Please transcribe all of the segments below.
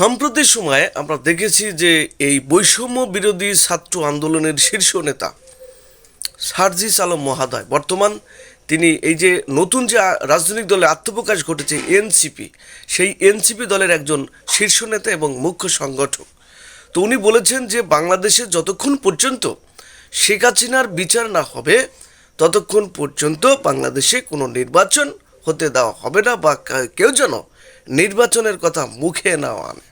সম্প্রতি সময়ে আমরা দেখেছি যে এই বৈষম্য বিরোধী ছাত্র আন্দোলনের শীর্ষ নেতা সার্জিস আলম মহাদয়, বর্তমান তিনি এই যে নতুন যে রাজনৈতিক দলে আত্মপ্রকাশ ঘটেছে এনসিপি, সেই এনসিপি দলের একজন শীর্ষ নেতা এবং মুখ্য সংগঠক। তো উনি বলেছেন যে বাংলাদেশে যতক্ষণ পর্যন্ত শেখ হাসিনার বিচার না হবে, ততক্ষণ পর্যন্ত বাংলাদেশে কোনো নির্বাচন হতে দেওয়া হবে না বা কেউ যেন নির্বাচনের কথা মুখে না আনে।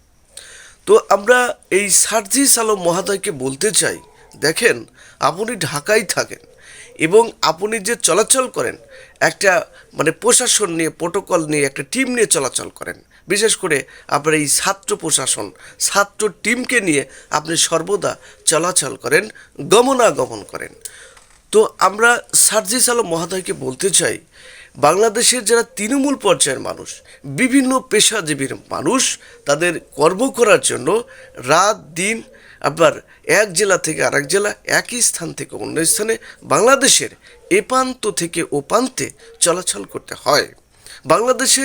তো আমরা এই সার্জিস আলম মহাদয়কে বলতে চাই, দেখেন, আপনি ঢাকায় থাকেন এবং আপনি যে চলাচল করেন, একটা মানে প্রশাসন নিয়ে প্রোটোকল নিয়ে, একটা টিম নিয়ে চলাচল করেন, বিশেষ করে আপনার এই ছাত্র প্রশাসন, ছাত্র টিমকে নিয়ে আপনি সর্বদা চলাচল করেন, গমনাগমন করেন। তো আমরা সার্জিস আলম মহাদয়কে বলতে চাই বাংলাদেশের যারা তৃণমূল পর্যায়ের মানুষ, বিভিন্ন পেশাজীবীর মানুষ, তাদের কর্ম করার জন্য রাত, দিন, আবার এক জেলা থেকে আরেক জেলা, একই স্থান থেকে অন্য স্থানে বাংলাদেশের এপান্ত থেকে ওপান্তে চলাচল করতে হয়। বাংলাদেশে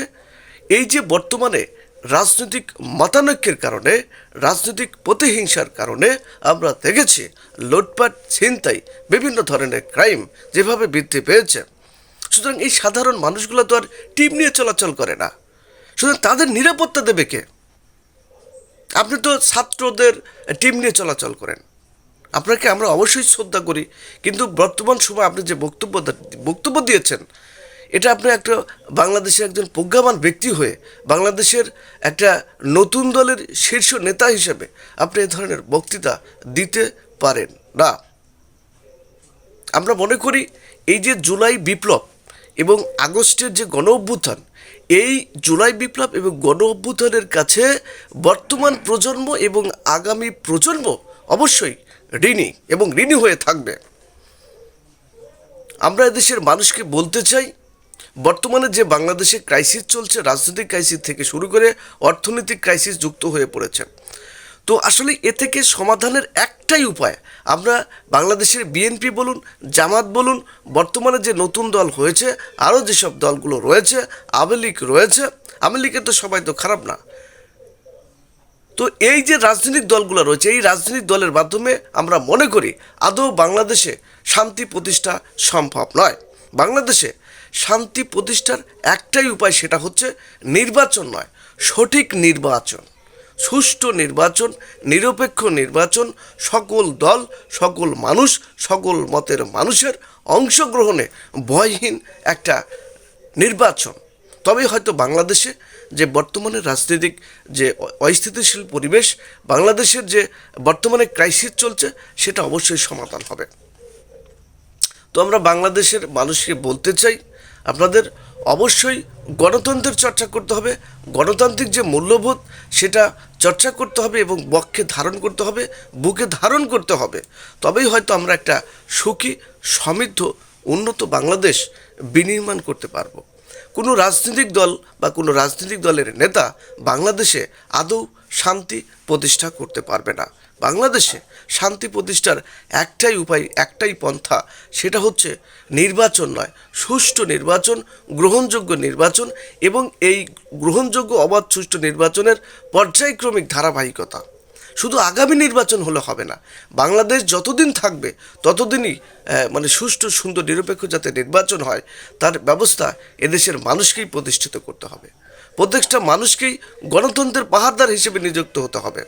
এই যে বর্তমানে রাজনৈতিক মতানৈক্যের কারণে, রাজনৈতিক প্রতিহিংসার কারণে আমরা দেখেছি লুটপাট, ছিনতাই, বিভিন্ন ধরনের ক্রাইম যেভাবে বৃদ্ধি পেয়েছে। সুতরাং এই সাধারণ মানুষগুলো তো আর টিম নিয়ে চলাচল করে না। সুতরাং তাদের নিরাপত্তা দেবে কে? আপনি তো ছাত্রদের টিম নিয়ে চলাচল করেন। আপনাকে আমরা অবশ্যই শ্রদ্ধা করি, কিন্তু বর্তমান সময় আপনি যে বক্তব্য বক্তব্য দিয়েছেন, এটা আপনি একটা বাংলাদেশের একজন প্রজ্ঞাবান ব্যক্তি হয়ে, বাংলাদেশের একটা নতুন দলের শীর্ষ নেতা হিসেবে আপনি এ ধরনের বক্তৃতা দিতে পারেন না। আমরা মনে করি, এই যে জুলাই বিপ্লব এবং আগস্টের যে গণ অভ্যুত্থান, এই জুলাই বিপ্লব এবং গণ অভ্যুত্থানের কাছে বর্তমান প্রজন্ম এবং আগামী প্রজন্ম অবশ্যই ঋণী এবং ঋণী হয়ে থাকবে। আমরা এদেশের মানুষকে বলতে চাই, বর্তমানে যে বাংলাদেশে ক্রাইসিস চলছে, রাজনৈতিক ক্রাইসিস থেকে শুরু করে অর্থনৈতিক ক্রাইসিস যুক্ত হয়ে পড়েছে। তো আসলে এ থেকে সমাধানের একটাই উপায়। আমরা বাংলাদেশের বিএনপি বলুন, জামাত বলুন, বর্তমানে যে নতুন দল হয়েছে, আরও যেসব দলগুলো রয়েছে, আওয়ামী লীগ রয়েছে, আওয়ামী লীগের তো সবাই তো খারাপ না। তো এই যে রাজনৈতিক দলগুলো রয়েছে, এই রাজনৈতিক দলের মাধ্যমে আমরা মনে করি, আদৌ বাংলাদেশে শান্তি প্রতিষ্ঠা সম্ভব নয়। বাংলাদেশে শান্তি প্রতিষ্ঠার একটাই উপায় সেটা হচ্ছে নির্বাচন নয়, সঠিক নির্বাচন। সুষ্ঠু নির্বাচন, নিরপেক্ষ নির্বাচন, সকল দল, সকল মানুষ, সকল মতের মানুষের অংশগ্রহণে ভয়হীন একটা নির্বাচন। তবেই হয়তো বাংলাদেশে যে বর্তমানে রাজনৈতিক যে অস্থিতিশীল পরিবেশ, বাংলাদেশের যে বর্তমানে ক্রাইসিস চলছে, সেটা অবশ্যই সমাধান হবে। তো আমরা বাংলাদেশের মানুষকে বলতে চাই, আপনাদের অবশ্যই গণতন্ত্রের চর্চা করতে হবে, গণতান্ত্রিক যে মূল্যবোধ সেটা চর্চা করতে হবে এবং বক্ষে ধারণ করতে হবে, বুকে ধারণ করতে হবে। তবেই হয়তো আমরা একটা সুখী, সমৃদ্ধ, উন্নত বাংলাদেশ বিনির্মাণ করতে পারব। কোনো রাজনৈতিক দল বা কোনো রাজনৈতিক দলের নেতা বাংলাদেশে আদৌ শান্তি প্রতিষ্ঠা করতে পারবে না। বাংলাদেশে শান্তি প্রতিষ্ঠার একটাই উপায়, একটাই পন্থা, সেটা হচ্ছে নির্বাচন নয়, সুষ্ঠু নির্বাচন, গ্রহণযোগ্য নির্বাচন এবং এই গ্রহণযোগ্য, অবাধ, সুষ্ঠু নির্বাচনের পর্যায়ক্রমিক ধারাবাহিকতা। শুধু আগামী নির্বাচন হলে হবে না। বাংলাদেশ যতদিন থাকবে, ততদিনই মানে সুষ্ঠু, সুন্দর, নিরপেক্ষ যাতে নির্বাচন হয়, তার ব্যবস্থা এদেশের মানুষকেই প্রতিষ্ঠিত করতে হবে। প্রত্যেকটা মানুষকেই গণতন্ত্রের পাহাড়দার হিসেবে নিযুক্ত হতে হবে।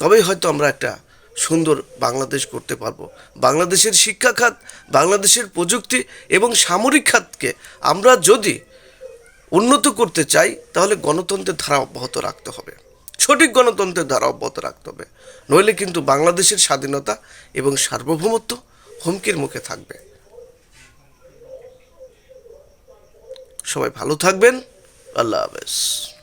তবেই হয়তো আমরা একটা সুন্দর বাংলাদেশ করতে পারব। বাংলাদেশের শিক্ষা খাত বাংলাদেশের প্রযুক্তি এবং সামরিক খাতকে আমরা যদি উন্নত করতে চাই, তাহলে গণতন্ত্রের ধারা অব্যাহত রাখতে হবে। সঠিক গণতন্ত্রের ধারা অব্যাহত রাখতে হবে। নইলে কিন্তু বাংলাদেশের স্বাধীনতা এবং সার্বভৌমত্ব হুমকির মুখে থাকবে। সবাই ভালো থাকবেন। আল্লাহ হাফেজ।